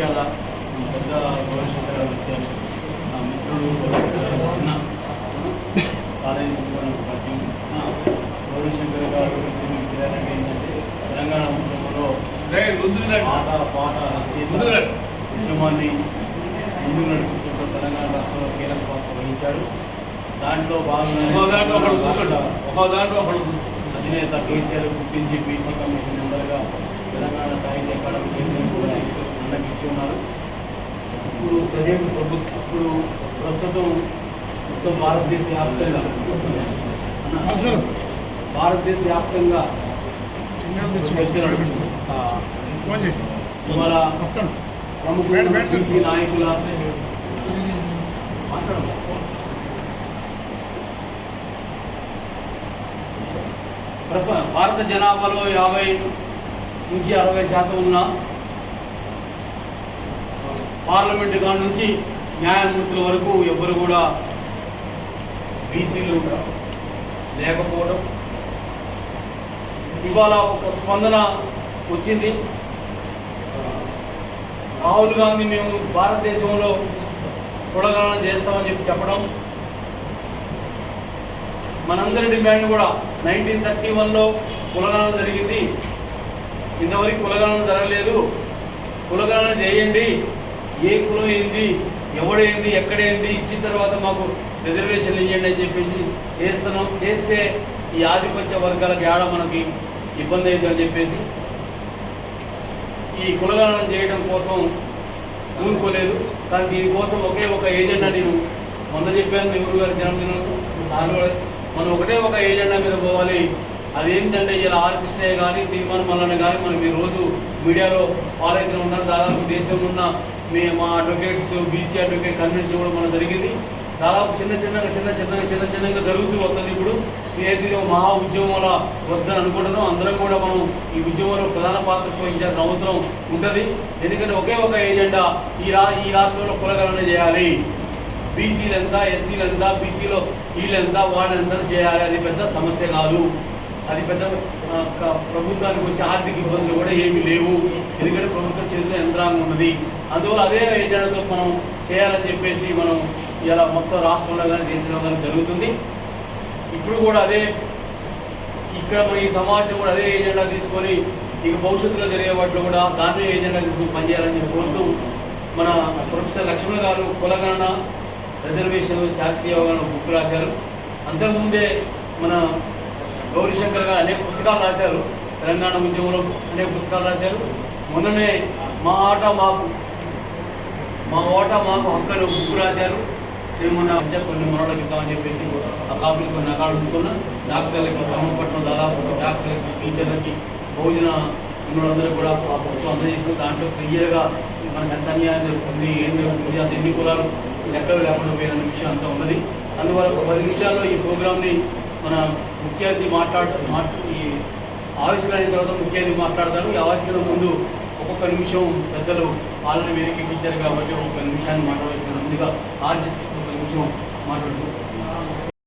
అలా పెద్ద గారు వచ్చారు. నా మిత్రుడు అన్న. పరిచయం గౌరవశంకర్ గారు మీకు తెలియాలంటే ఏంటంటే తెలంగాణ ఉద్యమంలో పాట పాట రచయిత ఉద్యమాన్ని ముందుకు నడిపించడంలో తెలంగాణ రాష్ట్రంలో కీలక పాత్ర వహించాడు. దాంట్లో భాగంగా అధినేత కేసీఆర్ గుర్తించి బీసీ కమిషన్ మెంబర్గా తెలంగాణ సాహిత్య అకాడమీ చైర్మన్ కూడా ఇచ్చి ఉన్నారు. ఇప్పుడు ప్రజెంట్ ప్రభుత్వం ఇప్పుడు ప్రస్తుతం మొత్తం భారతదేశ వ్యాప్తంగా భారతదేశ వ్యాప్తంగా ఇవాళ ప్రముఖ బీసీ నాయకుల భారత జనాభాలో యాభై నుంచి అరవై శాతం ఉన్న పార్లమెంటు కాడ నుంచి న్యాయమూర్తుల వరకు ఎవ్వరు కూడా బీసీలు లేకపోవడం. ఇవాళ ఒక స్పందన వచ్చింది. రాహుల్ గాంధీ మేము భారతదేశంలో కులగణన చేస్తామని చెప్పి చెప్పడం. మనందరి డిమాండ్ కూడా నైన్టీన్ థర్టీ వన్లో కులగణన జరిగింది. ఇంతవరకు కులగణన జరగలేదు. కులగణన చేయండి. ఏ కులం ఏంది ఎవడేంది ఎక్కడేంది ఇచ్చిన తర్వాత మాకు రిజర్వేషన్లు ఇవ్వండి అని చెప్పేసి చేస్తున్నాం. చేస్తే ఈ ఆధిపత్య వర్గాలకు ఏడ మనకి ఇబ్బంది అయిందని చెప్పేసి ఈ కులగణనం చేయడం కోసం ఊరుకోలేదు. కానీ దీనికోసం ఒకే ఒక ఏజెండా నేను మొన్న చెప్పాను నెహ్రూ గారి జన్మదినం సార్లు మనం ఒకటే ఒక ఏజెండా మీద పోవాలి. అదేంటంటే ఇలా ఆర్ కృష్ణయ్య కానీ తీర్మానం మల్లన్న కానీ మనం ఈ రోజు మీడియాలో ఫాలో ఉన్నారు దాదాపు దేశంలో ఉన్న మీ మా అడ్వకేట్స్ బీసీ అడ్వకేట్ కన్వెన్షన్ కూడా మనం జరిగింది. దాదాపు చిన్న చిన్నగా చిన్న చిన్నగా చిన్న చిన్నగా జరుగుతూ వస్తుంది ఇప్పుడు. ఏదైతే మహా ఉద్యమంలో వస్తుందని అనుకుంటున్నాం. అందరం కూడా మనం ఈ ఉద్యమంలో ప్రధాన పాత్ర పోషించాల్సిన అవసరం ఉంటుంది. ఎందుకంటే ఒకే ఒక ఏజెండా ఈ రా ఈ రాష్ట్రంలో కులగణన చేయాలి. బీసీలు ఎంత ఎస్సీలు ఎంత బీసీలో వీళ్ళు ఎంత వాళ్ళు ఎంత చేయాలి అది పెద్ద సమస్య కాదు. అది పెద్ద ప్రభుత్వానికి వచ్చే ఆర్థిక ఇబ్బందులు కూడా ఏమీ లేవు. ఎందుకంటే ప్రభుత్వం చేతిలో యంత్రాంగం ఉన్నది. అందువల్ల అదే ఏజెండాతో మనం చేయాలని చెప్పేసి మనం ఇలా మొత్తం రాష్ట్రంలో కానీ దేశంలో కానీ జరుగుతుంది. ఇప్పుడు కూడా అదే ఇక్కడ మన ఈ సమావేశం కూడా అదే ఏజెండా తీసుకొని ఇక భవిష్యత్తులో జరిగే వాటిలో కూడా దాన్నే ఏజెండా తీసుకొని పనిచేయాలని చెప్పి కోరుతూ మన ప్రొఫెసర్ లక్ష్మణ్ గారు కులగణన రిజర్వేషన్ శాస్త్రీయ బుక్ రాశారు. అంతకుముందే మన గౌరీశంకర్ గారు అనేక పుస్తకాలు రాశారు. తెలంగాణ ఉద్యమంలో అనేక పుస్తకాలు రాశారు. మొన్ననే మా ఆట మాకు మా ఓట మాకు హక్కను బుక్ రాశారు. నేను మొన్న కొన్ని మొన్నలకు ఇద్దామని చెప్పేసి ఆ కాపీలు కొన్ని అక్కడ ఉంచుకున్నా. డాక్టర్లకి క్రమపట్నం దాదాపు డాక్టర్లకి టీచర్లకి భోజన ఉన్నోళ్ళందరూ కూడా ఆ పుస్తకం అందజేసిన దాంట్లో క్లియర్గా మనకు ఎంత అన్యాయం జరుగుతుంది ఏం జరుగుతుంది అసలు ఎన్ని కులాలు లెక్కలు లేకుండా పోయిన విషయం అంతా ఉన్నది. అందువల్ల ఒక పది నిమిషాల్లో ఈ ప్రోగ్రామ్ని మన ముఖ్య అతిథి మాట్లాడు మాట్ ఈ ఆవిష్కరణ అయిన తర్వాత ముఖ్య అతిథి మాట్లాడతారు. ఈ ఆవిష్కరణ ముందు ఒక్కొక్క నిమిషం పెద్దలు ఆల్రెడీ వేదిక ఇచ్చారు కాబట్టి ఒక్కొక్క నిమిషాన్ని మాట్లాడుతున్నారు ముందుగా ఆర్జెస్ ఒక నిమిషం మాట్లాడుతూ